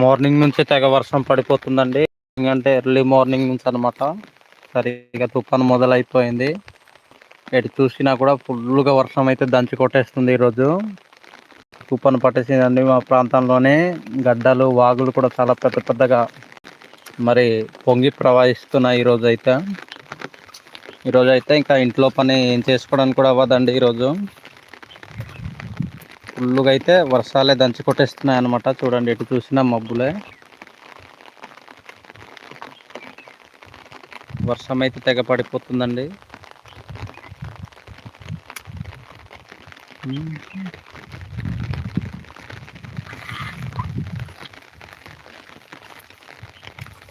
Morning నుంచి తెగ వర్షం పడిపోతుందండి. అంటే ఎర్లీ మార్నింగ్ నుంచి అనమాట సరిగా తుఫాను మొదలైపోయింది. ఎటు చూసినా కూడా ఫుల్గా వర్షం అయితే దంచి కొట్టేస్తుంది ఈరోజు. తుఫాను పట్టేసిందండి మా ప్రాంతంలోనే. గడ్డలు వాగులు కూడా చాలా పెద్ద పెద్దగా మరి పొంగి ప్రవహిస్తున్నాయి ఈరోజు అయితే. ఈరోజు అయితే ఇంకా ఇంట్లో పని ఏం చేసుకోవడానికి కూడా అవ్వదండి ఈరోజు. ఫుల్గా అయితే వర్షాలే దంచి కొట్టేస్తున్నాయి అనమాట చూడండి ఎటు చూసినా మబ్బులే. వర్షం అయితే తెగ పడిపోతుందండి.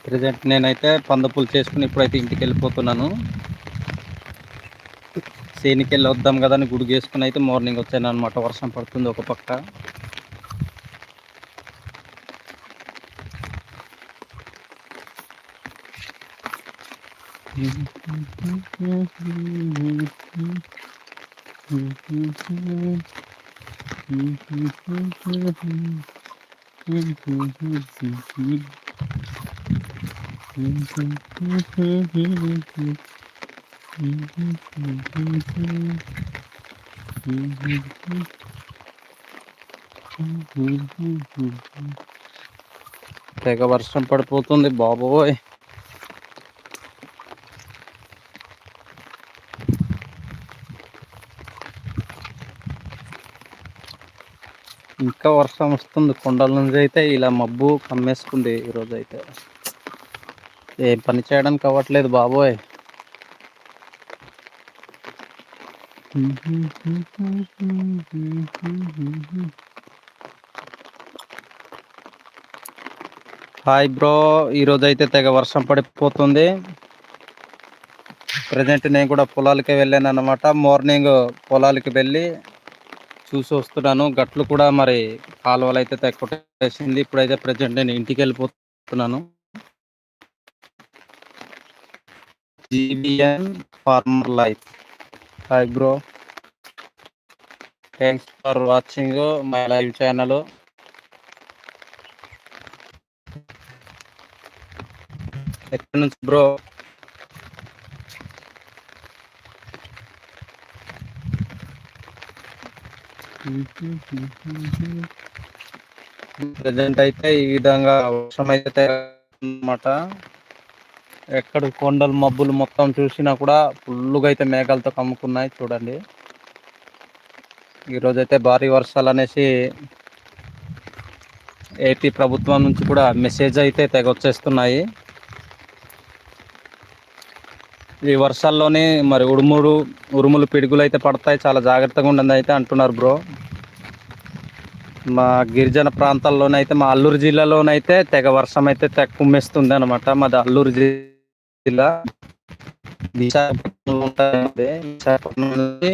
ప్రజెంట్ నేనైతే పందపులు చేసుకుని ఇప్పుడైతే ఇంటికి వెళ్ళిపోతున్నాను సేనికి వెళ్ళి వద్దాం కదా అని గుడి వేసుకుని అయితే మార్నింగ్ వచ్చాను అనమాట వర్షం పడుతుంది ఒక పక్క. తెగ వర్షం పడిపోతుంది బాబోయ్. ఇంకా వర్షం వస్తుంది. కొండల నుంచి అయితే ఇలా మబ్బు కమ్మేసుకుంది ఈరోజు అయితే ఏం పని చేయడానికి అవ్వట్లేదు బాబోయ్. హాయ్ బ్రో ఈరోజు అయితే తెగ వర్షం పడిపోతుంది. ప్రజెంట్ నేను కూడా పొలాలకి వెళ్ళాను అనమాట మార్నింగ్ పొలాలకి వెళ్ళి చూసి వస్తున్నాను. గట్లు కూడా మరి కాలువలు అయితే తెగ కొట్టేసింది. ఇప్పుడైతే ప్రజెంట్ నేను ఇంటికి వెళ్ళిపోతున్నాను. GBN farmer life. Hi bro. Thanks for watching my live channel ఎక్కడి నుంచి బ్రో ప్రజెంట్ అయితే ఈ విధంగా వర్షం అయితే అన్నమాట. ఎక్కడ కొండలు మబ్బులు మొత్తం చూసినా కూడా ఫుల్గా అయితే మేఘాలతో కమ్ముకున్నాయి చూడండి. ఈరోజైతే భారీ వర్షాలు అనేసి ఏపీ ప్రభుత్వం నుంచి కూడా మెసేజ్ అయితే తెగ వచ్చేస్తున్నాయి ఈ వర్షాల్లోనే మరి ఉరుములు ఉరుములు పిడుగులు అయితే పడతాయి. చాలా జాగ్రత్తగా ఉండండి అయితే అంటున్నారు బ్రో. మా గిరిజన ప్రాంతాల్లోనైతే మా అల్లూరు జిల్లాలోనైతే తెగ వర్షం అయితే తెగ కుమ్మేస్తుంది అనమాట మాది అల్లూరు జిల్లా. విశాఖపట్నం ఉంటుంది విశాఖపట్నం నుంచి